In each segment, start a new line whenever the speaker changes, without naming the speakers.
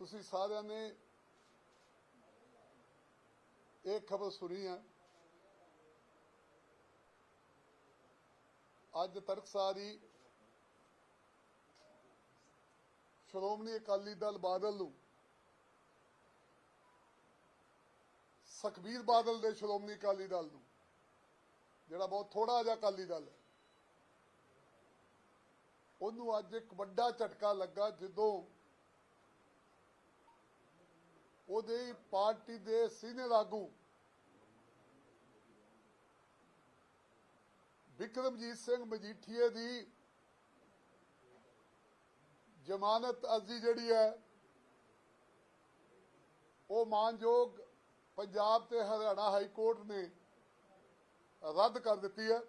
ਤੁਸੀਂ ਸਾਰਿਆਂ ਨੇ ਇਹ ਖਬਰ ਸੁਣੀ ਹੈ। ਅੱਜ ਤਰਕਸਾਰੀ ਸ਼੍ਰੋਮਣੀ ਅਕਾਲੀ ਦਲ ਬਾਦਲ ਨੂੰ, ਸੁਖਬੀਰ ਬਾਦਲ ਦੇ ਸ਼੍ਰੋਮਣੀ ਅਕਾਲੀ ਦਲ ਨੂੰ, ਜਿਹੜਾ ਬਹੁਤ ਥੋੜਾ ਜਿਹਾ ਅਕਾਲੀ ਦਲ ਹੈ, ਉਹਨੂੰ ਅੱਜ ਇੱਕ ਵੱਡਾ ਝਟਕਾ ਲੱਗਾ ਜਦੋਂ ਉਹਦੇ ਪਾਰਟੀ ਦੇ ਸੀਨੀਅਰ ਆਗੂ ਵਿਕਰਮਜੀਤ ਸਿੰਘ ਮਜੀਠੀਏ ਦੀ ਜ਼ਮਾਨਤ ਅਰਜ਼ੀ ਜਿਹੜੀ ਹੈ, ਉਹ ਮਾਨਯੋਗ ਪੰਜਾਬ ਤੇ ਹਰਿਆਣਾ ਹਾਈ ਕੋਰਟ ਨੇ ਰੱਦ ਕਰ ਦਿੱਤੀ ਹੈ।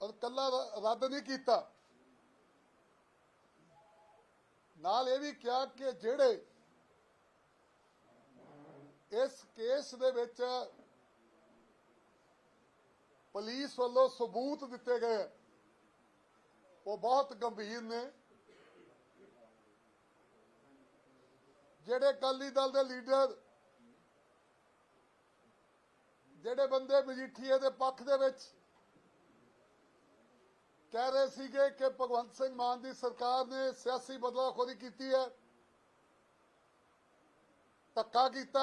ਔਰ ਕੱਲਾ ਰੱਦ ਨਹੀਂ ਕੀਤਾ। ਨਾਲ ਇਹ ਵੀ ਕਿਹਾ ਕਿ ਜਿਹੜੇ ਇਸ ਕੇਸ ਦੇ ਵਿੱਚ ਪੁਲਿਸ ਵੱਲੋਂ ਸਬੂਤ ਦਿੱਤੇ ਗਏ, ਉਹ ਬਹੁਤ ਗੰਭੀਰ ਨੇ। ਜਿਹੜੇ ਅਕਾਲੀ ਦਲ ਦੇ ਲੀਡਰ, ਜਿਹੜੇ ਬੰਦੇ ਮਜੀਠੀਏ ਦੇ ਪੱਖ ਦੇ ਵਿੱਚ ਕਹਿ ਰਹੇ ਸੀਗੇ ਕਿ ਭਗਵੰਤ ਸਿੰਘ ਮਾਨ ਦੀ ਸਰਕਾਰ ਨੇ ਸਿਆਸੀ ਬਦਲਾਖੋਰੀ ਕੀਤੀ ਹੈ। ਧੱਕਾ ਕੀਤਾ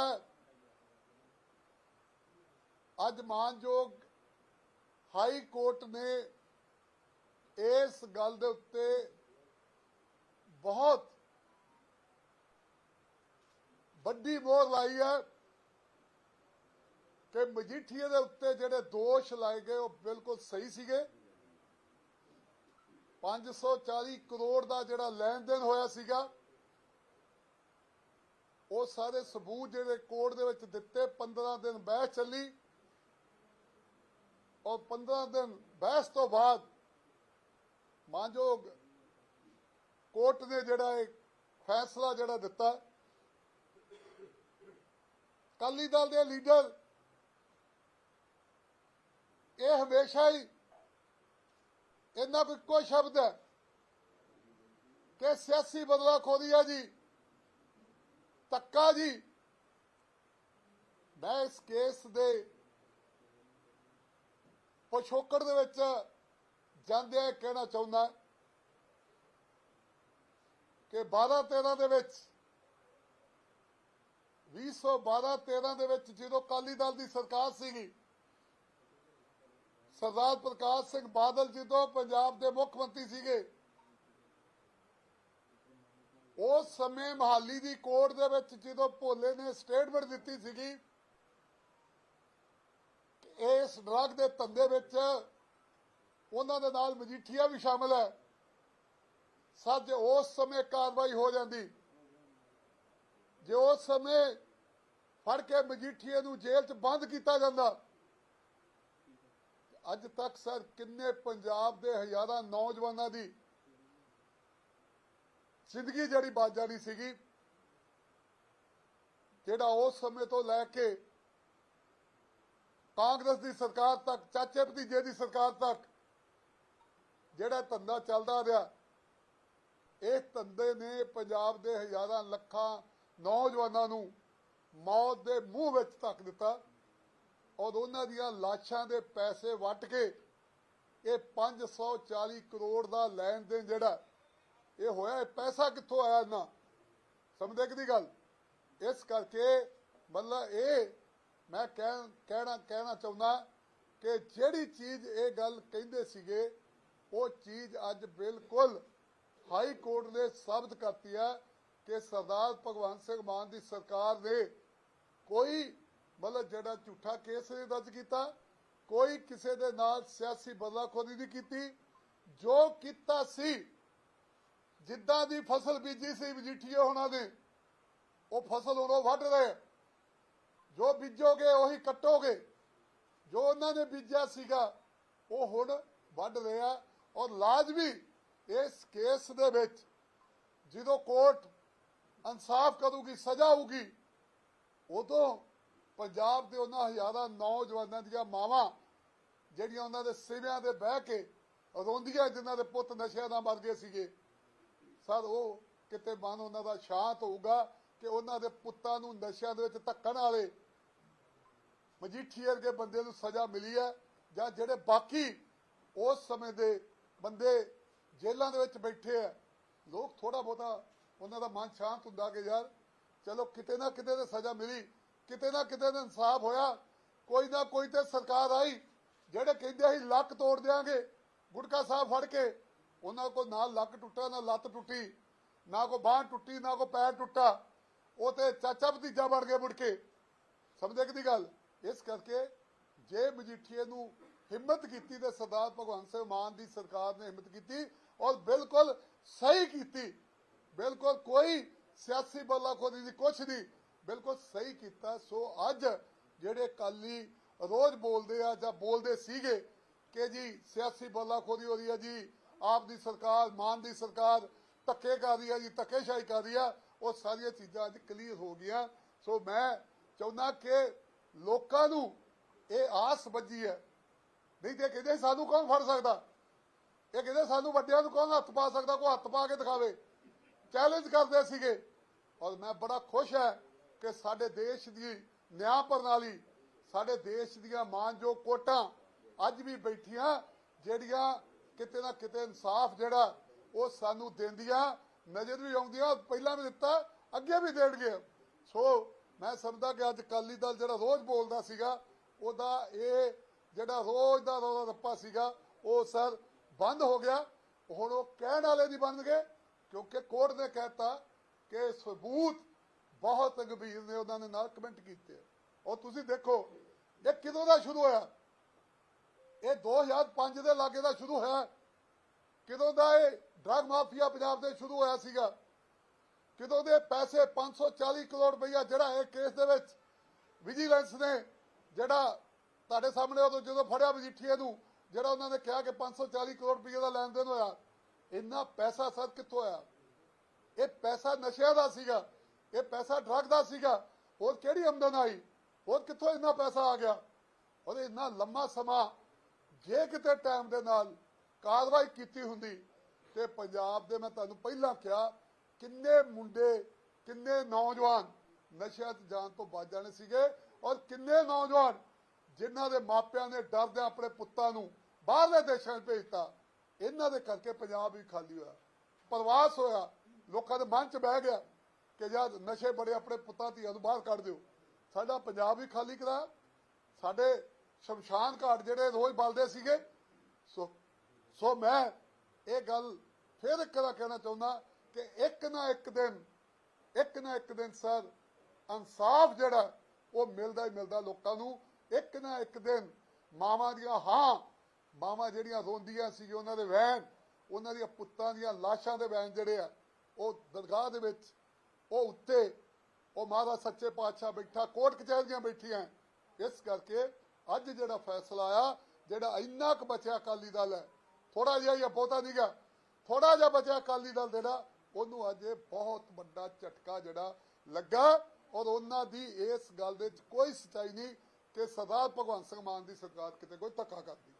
ਅੱਜ ਮਾਨਯੋਗ ਹਾਈ ਕੋਰਟ ਨੇ ਇਸ ਗੱਲ ਦੇ ਉੱਤੇ ਬਹੁਤ ਵੱਡੀ ਮੋਹਰ ਲਾਈ ਹੈ ਕਿ ਮਜੀਠੀਏ ਦੇ ਉੱਤੇ ਜਿਹੜੇ ਦੋਸ਼ ਲਾਏ ਗਏ ਉਹ ਬਿਲਕੁਲ ਸਹੀ ਸੀਗੇ। 540 ਕਰੋੜ ਦਾ ਜਿਹੜਾ ਲੈਣ ਦੇਣ ਹੋਇਆ ਸੀਗਾ, ਉਹ ਸਾਰੇ ਸਬੂਤ ਜਿਹੜੇ ਕੋਰਟ ਦੇ ਵਿੱਚ ਦਿੱਤੇ 15 ਦਿਨ ਬਹਿਸ ਚੱਲੀ। ਔਰ 15 ਦਿਨ ਬਹਿਸ ਤੋਂ ਬਾਅਦ ਮਾਨਯੋਗ ਕੋਰਟ ਨੇ ਜਿਹੜਾ ਇਹ ਫੈਸਲਾ ਜਿਹੜਾ ਦਿੱਤਾ, ਅਕਾਲੀ ਦਲ ਦੇ ਲੀਡਰ ਇਹ ਹਮੇਸ਼ਾ ਹੀ ਇਹਨਾਂ ਕੋਲ ਇੱਕੋ ਸ਼ਬਦ ਹੈ ਕਿ ਸਿਆਸੀ ਬਦਲਾਖੋਰੀ ਹੈ ਜੀ ਤੱਕਾ ਜੀ। ਮੈਂ ਇਸ ਕੇਸ ਦੇ ਪਛੋਕੜ ਦੇ ਵਿੱਚ ਜਾਂਦਿਆਂ ਕਹਿਣਾ ਚਾਹੁੰਦਾ ਕਿ 12 13 ਦੇ ਵਿੱਚ 2012 13 ਦੇ ਵਿੱਚ ਜਦੋਂ ਅਕਾਲੀ ਦਲ ਦੀ ਸਰਕਾਰ ਸੀਗੀ ਸਰਦਾਰ ਪ੍ਰਕਾਸ਼ ਸਿੰਘ ਬਾਦਲ ਜਦੋਂ ਪੰਜਾਬ ਦੇ ਮੁੱਖ ਮੰਤਰੀ ਸੀਗੇ, ਉਸ ਸਮੇਂ ਮਹਾਲੀ ਦੀ ਕੋਰਟ ਦੇ ਵਿੱਚ ਜਦੋਂ ਭੋਲੇ ਨੇ ਸਟੇਟਮੈਂਟ ਦਿੱਤੀ ਸੀਗੀ ਇਸ ਡਰੱਗ ਦੇ ਧੰਦੇ ਵਿੱਚ ਉਹਨਾਂ ਦੇ ਨਾਲ ਮਜੀਠੀਆ ਵੀ ਸ਼ਾਮਲ ਹੈ, ਸੱਚ ਉਸ ਸਮੇਂ ਕਾਰਵਾਈ ਹੋ ਜਾਂਦੀ। ਜੇ ਉਸ ਸਮੇਂ ਫੜ ਕੇ ਮਜੀਠੀਏ ਨੂੰ ਜੇਲ੍ਹ 'ਚ ਬੰਦ ਕੀਤਾ ਜਾਂਦਾ ਅੱਜ ਤੱਕ ਸਰ ਕਿੰਨੇ ਪੰਜਾਬ ਦੇ ਹਜ਼ਾਰਾਂ ਨੌਜਵਾਨਾਂ ਦੀ ਜ਼ਿੰਦਗੀ ਜਿਹੜੀ ਬਚ ਜਾਣੀ ਸੀਗੀ, ਜਿਹੜਾ ਉਸ ਸਮੇਂ ਤੋਂ ਲੈ ਕੇ ਕਾਂਗਰਸ ਦੀ ਸਰਕਾਰ ਤੱਕ, ਚਾਚੇ ਭਤੀਜੇ ਦੀ ਸਰਕਾਰ ਤੱਕ ਜਿਹੜਾ ਧੰਦਾ ਚੱਲਦਾ ਰਿਹਾ, ਇਹ ਧੰਦੇ ਨੇ ਪੰਜਾਬ ਦੇ ਹਜ਼ਾਰਾਂ ਲੱਖਾਂ ਨੌਜਵਾਨਾਂ ਨੂੰ ਮੌਤ ਦੇ ਮੂੰਹ ਵਿੱਚ ਧੱਕ ਦਿੱਤਾ। ਔਰ ਉਹਨਾਂ ਦੀਆਂ ਲਾਸ਼ਾਂ ਦੇ ਪੈਸੇ ਵੱਟ ਕੇ ਇਹ 540 ਕਰੋੜ ਦਾ ਲੈਣ ਦੇਣ ਜਿਹੜਾ, ਇਹ ਹੋਇਆ, ਇਹ ਪੈਸਾ ਕਿੱਥੋਂ ਆਇਆ ਨਾ ਸਮਝਦੇ ਕਿ ਦੀ ਗੱਲ? ਇਸ ਕਰਕੇ ਮਤਲਬ ਇਹ ਮੈਂ ਕਹਿ- ਕਹਿਣਾ ਕਹਿਣਾ ਚਾਹੁੰਦਾ ਕਿ ਜਿਹੜੀ ਚੀਜ਼ ਇਹ ਗੱਲ ਕਹਿੰਦੇ ਸੀਗੇ, ਉਹ ਚੀਜ਼ ਅੱਜ ਬਿਲਕੁਲ ਹਾਈ ਕੋਰਟ ਨੇ ਸਾਬਤ ਕਰਤੀ ਹੈ ਕਿ ਸਰਦਾਰ ਭਗਵੰਤ ਸਿੰਘ ਮਾਨ ਦੀ ਸਰਕਾਰ ਨੇ ਕੋਈ ਮਤਲਬ ਜਿਹੜਾ ਝੂਠਾ ਕੇਸ ਨਹੀਂ ਦਰਜ ਕੀਤਾ, ਕੋਈ ਕਿਸੇ ਦੇ ਨਾਲ ਸਿਆਸੀ ਬਦਲਾਖੋਰੀ ਨਹੀਂ ਕੀਤੀ। ਜੋ ਕੀਤਾ ਸੀ, ਜਿੱਦਾਂ ਦੀ ਫਸਲ ਬੀਜੀ ਸੀ ਮਜੀਠੀਏ ਹੋਣਾ ਨੇ ਉਹ ਫਸਲ ਉਦੋਂ ਵੱਢ ਰਹੇ ਜੋ ਬੀਜੋਗੇ, ਉਹੀ ਕੱਟੋਗੇ। ਜੋ ਉਹਨਾਂ ਨੇ ਬੀਜਿਆ ਸੀਗਾ, ਉਹ ਹੁਣ ਵੱਢ ਰਿਹਾ ਔਰ ਲਾਜ਼ਮੀ ਇਸ ਕੇਸ ਦੇ ਵਿੱਚ ਜਦੋਂ ਕੋਰਟ ਇਨਸਾਫ ਕਰੂਗੀ, ਸਜ਼ਾ ਹੋਊਗੀ, ਉਦੋਂ ਪੰਜਾਬ ਦੇ ਉਹਨਾਂ ਹਜ਼ਾਰਾਂ ਨੌਜਵਾਨਾਂ ਦੀਆਂ ਮਾਵਾਂ, ਜਿਹੜੀਆਂ ਉਹਨਾਂ ਦੇ ਸਿਵਿਆਂ ਦੇ ਬਹਿ ਕੇ ਰੋਂਦੀਆਂ ਜਿਨ੍ਹਾਂ ਦੇ ਪੁੱਤ ਨਸ਼ਿਆਂ ਨਾਲ ਮਰ ਗਏ ਸੀਗੇ। ਸਰ, ਉਹ ਕਿਤੇ ਮਨ ਉਹਨਾਂ ਦਾ ਸ਼ਾਂਤ ਹੋਊਗਾ ਕਿ ਉਹਨਾਂ ਦੇ ਪੁੱਤਾਂ ਨੂੰ ਨਸ਼ਿਆਂ ਦੇ ਵਿੱਚ ਧੱਕਣ ਵਾਲੇ ਮਜੀਠੀਏ ਵਰਗੇ ਬੰਦੇ ਨੂੰ ਸਜ਼ਾ ਮਿਲੀ ਹੈ ਜਾਂ ਜਿਹੜੇ ਬਾਕੀ ਉਸ ਸਮੇਂ ਦੇ ਬੰਦੇ ਜੇਲ੍ਹਾਂ ਦੇ ਵਿੱਚ ਬੈਠੇ ਆ ਲੋਕ ਥੋੜਾ ਬਹੁਤਾ ਉਹਨਾਂ ਦਾ ਮਨ ਸ਼ਾਂਤ ਹੁੰਦਾ ਕਿ ਯਾਰ, ਚਲੋ ਕਿਤੇ ਨਾ ਕਿਤੇ ਤੇ ਸਜ਼ਾ ਮਿਲੀ ਕਿਤੇ ਨਾ ਕਿਤੇ ਤੇ ਇਨਸਾਫ ਹੋਇਆ। ਕੋਈ ਨਾ ਕੋਈ ਤੇ ਸਰਕਾਰ ਆਈ, ਜਿਹੜੇ ਕਹਿੰਦੇ ਸੀ ਲੱਕ ਤੋੜ ਦਿਆਂਗੇ, ਗੁਟਕਾ ਸਾਹਿਬ ਫੜ ਕੇ, ਉਹਨਾਂ ਕੋ ਨਾ ਲੱਕ ਟੁੱਟਾ, ਨਾ ਲੱਤ ਟੁੱਟੀ, ਨਾ ਕੋ ਬਾਹ ਟੁੱਟੀ, ਨਾ ਕੋ ਪੈਰ ਟੁੱਟਾ। ਉਹ ਤੇ ਚਾਚਾ ਭਤੀਜਾ ਬਣ ਗਏ ਮੁੜ ਕੇ। ਸਮਝੇ ਕਿ ਗੱਲ? ਇਸ ਕਰਕੇ ਜੇ ਮਜੀਠੀਏ ਨੂੰ ਹਿੰਮਤ ਕੀਤੀ ਤੇ ਸਰਦਾਰ ਭਗਵੰਤ ਸਿੰਘ ਮਾਨ ਦੀ ਸਰਕਾਰ ਨੇ ਹਿੰਮਤ ਕੀਤੀ ਔਰ ਬਿਲਕੁਲ ਸਹੀ ਕੀਤੀ, ਬਿਲਕੁਲ ਕੋਈ ਸਿਆਸੀ ਬਲਾਖੋਰੀ ਦੀ ਕੁਛ ਨਹੀਂ ਬਿਲਕੁਲ ਸਹੀ ਕੀਤਾ। ਸੋ ਅੱਜ ਜਿਹੜੇ ਕਾਲੀ ਰੋਜ਼ ਬੋਲਦੇ ਆ ਜਾਂ ਬੋਲਦੇ ਸੀਗੇ ਕਿ ਜੀ ਸਿਆਸੀ ਬਲਾਖੋਰੀ ਹੋ ਰਹੀ ਹੈ ਜੀ, ਆਪ ਦੀ ਸਰਕਾਰ, ਮਾਨ ਦੀ ਸਰਕਾਰ ਧੱਕੇ ਕਰ ਰਹੀ ਹੈ ਜੀ, ਧੱਕੇਸ਼ਾਹੀ ਕਰ ਰਹੀ ਆ, ਉਹ ਸਾਰੀਆਂ ਚੀਜ਼ਾਂ ਅੱਜ ਕਲੀਅਰ ਹੋ ਗਈਆਂ। ਸੋ ਮੈਂ ਚਾਹੁੰਦਾ ਕਿ ਲੋਕਾਂ ਨੂੰ ਇਹ ਆਸ ਵੱਜੀ ਹੈ। ਨਹੀਂ ਤੇ ਕਹਿੰਦੇ ਸਾਨੂੰ ਕੌਣ ਫੜ ਸਕਦਾ? ਇਹ ਕਹਿੰਦੇ ਸਾਨੂੰ ਵੱਡਿਆਂ ਨੂੰ ਕੌਣ ਹੱਥ ਪਾ ਸਕਦਾ? ਕੋਈ ਹੱਥ ਪਾ ਕੇ ਦਿਖਾਵੇ। ਚੈਲੰਜ ਕਰਦੇ ਸੀਗੇ। ਔਰ ਮੈਂ ਬੜਾ ਖੁਸ਼ ਹੈ ਕਿ ਸਾਡੇ ਦੇਸ਼ ਦੀ ਨਿਆਂ ਪ੍ਰਣਾਲੀ, ਸਾਡੇ ਦੇਸ਼ ਦੀਆਂ ਮਾਨਯੋਗ ਕੋਟਾਂ ਅੱਜ ਵੀ ਬੈਠੀਆਂ, ਜਿਹੜੀਆਂ ਕਿਤੇ ਨਾ ਕਿਤੇ ਇਨਸਾਫ ਜਿਹੜਾ ਉਹ ਸਾਨੂੰ ਦਿੰਦੀਆਂ, ਨਜ਼ਰ ਵੀ ਆਉਂਦੀਆਂ, ਪਹਿਲਾਂ ਵੀ ਦਿੱਤਾ, ਅੱਗੇ ਵੀ ਦੇਣਗੇ। ਸੋ ਮੈਂ ਸਮਝਦਾ ਕਿ ਅੱਜ ਕਾਲੀ ਦਲ ਜਿਹੜਾ ਰੋਜ਼ ਬੋਲਦਾ ਸੀਗਾ, ਉਹਦਾ ਇਹ ਜਿਹੜਾ ਰੋਜ਼ ਦਾ ਰੋਜ਼ ਰੱਪਾ ਸੀਗਾ, ਉਹ ਸਰ ਬੰਦ ਹੋ ਗਿਆ। ਹੁਣ ਉਹ ਕਹਿਣ ਵਾਲੇ ਨਹੀਂ ਬਣ ਗਏ ਕਿਉਂਕਿ ਕੋਰਟ ਨੇ ਕਹਿਤਾ ਕਿ ਸਬੂਤ ਬਹੁਤ ਗੰਭੀਰ ਨੇ, ਉਹਨਾਂ ਨੇ ਨਾਲ ਕਮੈਂਟ ਕੀਤੇ। ਔਰ ਤੁਸੀਂ ਦੇਖੋ, ਇਹ ਕਿਦੋਂ ਦਾ ਸ਼ੁਰੂ ਹੋਇਆ? ਇਹ 2005 ਦੇ ਲਾਗੇ ਦਾ ਸ਼ੁਰੂ ਹੋਇਆ। ਕਿਦੋਂ ਦਾ ਇਹ ਡਰਗ ਮਾਫੀਆ ਪੰਜਾਬ ਦੇ ਸ਼ੁਰੂ ਹੋਇਆ ਸੀਗਾ? ਕਿਦੋਂ ਦੇ ਪੈਸੇ 540 ਕਰੋੜ ਰੁਪਈਆ ਜਿਹੜਾ ਇਹ ਕੇਸ ਦੇ ਵਿੱਚ ਵਿਜੀਲੈਂਸ ਨੇ, ਜਿਹੜਾ ਤੁਹਾਡੇ ਸਾਹਮਣੇ ਉਦੋਂ ਜਦੋਂ ਫੜਿਆ ਮਜੀਠੀਏ ਨੂੰ, ਜਿਹੜਾ ਉਹਨਾਂ ਨੇ ਕਿਹਾ ਕਿ 540 ਕਰੋੜ ਰੁਪਏ ਦਾ ਲੈਣ ਦੇਣ ਹੋਇਆ, ਇੰਨਾ ਪੈਸਾ ਸਰ ਕਿੱਥੋਂ ਆਇਆ? ਇਹ ਪੈਸਾ ਨਸ਼ਿਆਂ ਦਾ ਸੀਗਾ। ਇਹ ਪੈਸਾ ਡਰਗ ਦਾ ਸੀਗਾ। ਹੋਰ ਕਿਹੜੀ ਆਮਦਨ ਆਈ? ਹੋਰ ਕਿੱਥੋਂ ਇੰਨਾ ਪੈਸਾ ਆ ਗਿਆ? ਔਰ ਇੰਨਾ ਲੰਮਾ ਸਮਾਂ ਜੇ ਕਿਤੇ ਟਾਈਮ ਦੇ ਨਾਲ ਕਾਰਵਾਈ ਕੀਤੀ ਹੁੰਦੀ, ਤੇ ਪੰਜਾਬ ਦੇ ਮੈਂ ਤੁਹਾਨੂੰ ਪਹਿਲਾਂ ਕਿਹਾ, ਕਿੰਨੇ ਮੁੰਡੇ, ਕਿੰਨੇ ਨੌਜਵਾਨ ਨਸ਼ਿਆਂ 'ਚ ਜਾਣ ਤੋਂ ਬਚ ਜਾਣੇ ਸੀਗੇ ਔਰ ਕਿੰਨੇ ਨੌਜਵਾਨ ਜਿਨ੍ਹਾਂ ਦੇ ਮਾਪਿਆਂ ਨੇ ਡਰਦੇ ਆਪਣੇ ਪੁੱਤਾਂ ਨੂੰ ਬਾਹਰਲੇ ਦੇਸ਼ਾਂ 'ਚ ਭੇਜਤਾ, ਇਹਨਾਂ ਦੇ ਕਰਕੇ ਪੰਜਾਬ ਵੀ ਖਾਲੀ ਹੋਇਆ। ਪ੍ਰਵਾਸ ਹੋਇਆ, ਲੋਕਾਂ ਦੇ ਮਨ 'ਚ ਬਹਿ ਗਿਆ। ਕਿ ਯਾਰ ਨਸ਼ੇ ਬੜੇ ਆਪਣੇ ਪੁੱਤਾਂ ਧੀਆਂ ਨੂੰ ਬਾਹਰ ਕੱਢ ਦਿਓ। ਸਾਡਾ ਪੰਜਾਬ ਵੀ ਖਾਲੀ ਕਰਾ। ਸਾਡੇ ਸ਼ਮਸ਼ਾਨ ਘਾਟ ਜਿਹੜੇ ਰੋਜ਼ ਬਲਦੇ ਸੀਗੇ। ਸੋ ਸੋ ਮੈਂ ਇਹ ਗੱਲ ਫਿਰ ਇੱਕ ਵਾਰ ਕਹਿਣਾ ਚਾਹੁੰਦਾ ਕਿ ਇੱਕ ਨਾ ਇੱਕ ਦਿਨ, ਇੱਕ ਨਾ ਇੱਕ ਦਿਨ ਸਰ, ਇਨਸਾਫ ਜਿਹੜਾ, ਉਹ ਮਿਲਦਾ ਹੀ ਮਿਲਦਾ ਲੋਕਾਂ ਨੂੰ। ਇੱਕ ਨਾ ਇੱਕ ਦਿਨ ਮਾਵਾਂ ਦੀਆਂ ਹਾਂ, ਮਾਵਾਂ ਜਿਹੜੀਆਂ ਰੋਂਦੀਆਂ ਸੀ ਉਹਨਾਂ ਦੇ ਵੈਨ ਉਹਨਾਂ ਦੀਆਂ ਪੁੱਤਾਂ ਦੀਆਂ ਲਾਸ਼ਾਂ ਦੇ ਵੈਨ ਜਿਹੜੇ ਆ, ਉਹ ਦਰਗਾਹ ਦੇ ਵਿੱਚ ਉਹ ਉੱਤੇ ਉਹ ਮਹਾਰਾਜ ਸੱਚੇ ਪਾਤਸ਼ਾਹ ਬੈਠਾ ਕੋਰਟ ਕਚਹਿਰੀਆਂ ਬੈਠੀਆਂ। ਇਸ ਕਰਕੇ ਅੱਜ ਜਿਹੜਾ ਫੈਸਲਾ ਆਇਆ, ਜਿਹੜਾ ਇੰਨਾ ਕੁ ਬਚਿਆ ਅਕਾਲੀ ਦਲ ਹੈ ਥੋੜਾ ਜਿਹਾ ਹੀ ਬਹੁਤਾ ਨਹੀਂਗਾ ਥੋੜਾ ਜਿਹਾ ਬਚਿਆ ਅਕਾਲੀ ਦਲ ਜਿਹੜਾ, ਉਹਨੂੰ ਅੱਜ ਇਹ ਬਹੁਤ ਵੱਡਾ ਝਟਕਾ ਜਿਹੜਾ ਲੱਗਾ ਔਰ ਉਹਨਾਂ ਦੀ ਇਸ ਗੱਲ ਦੇ ਵਿੱਚ ਕੋਈ ਸਚਾਈ ਨਹੀਂ ਕਿ ਸਰਦਾਰ ਭਗਵੰਤ ਸਿੰਘ ਮਾਨ ਦੀ ਸਰਕਾਰ ਕਿਤੇ ਕੋਈ ਧੱਕਾ ਕਰਦੀ।